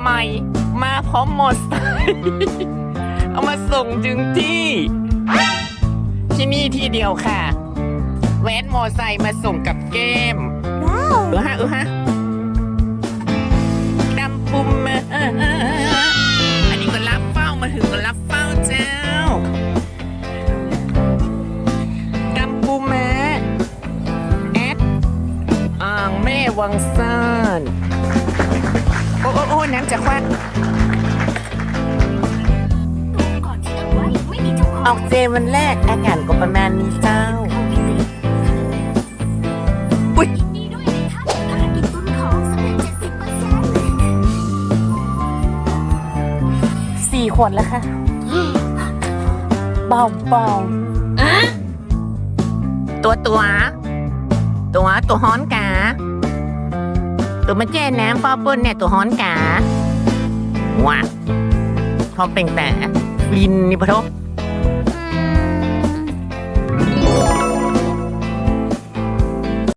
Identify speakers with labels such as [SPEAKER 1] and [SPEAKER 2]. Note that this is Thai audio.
[SPEAKER 1] ใหม่ มาพร้อมมอไซค์เอามาส่งถึงที่ ที่นี่ที่เดียวค่ะ แวนมอไซค์มาส่งกับเกม
[SPEAKER 2] ว้าว
[SPEAKER 1] เออฮะเออฮะดำปุ่มมาอันนี้ก็รับเฝ้ามาถึงก็รับเฝ้าเจ้าดำปุ่มมาแอดอ่างแม่วังซ่าน โอ้โอ้โอ้น้ำจะควัก
[SPEAKER 2] ก่อนที่เอาไว้ไม่มีเจ้าของ
[SPEAKER 1] ออกเจวันแรกอาการก็ประมาณนี้เจ้าอุ๊ย
[SPEAKER 2] ยินดีด้วยในท่านภารกิจตุนของสำเร็จเจ็ดสิบเปอร์เซ็นต์
[SPEAKER 1] สี่ขวดแล้วค่ะเบาเบาตัวตัว ตัวตัวฮ้อนกา ตัวมาแจ้น้ำฟอเปิ้ลเนี่ยตัวฮ้อนกาว้าพอเป็นแต่ลินนี่ปะทบ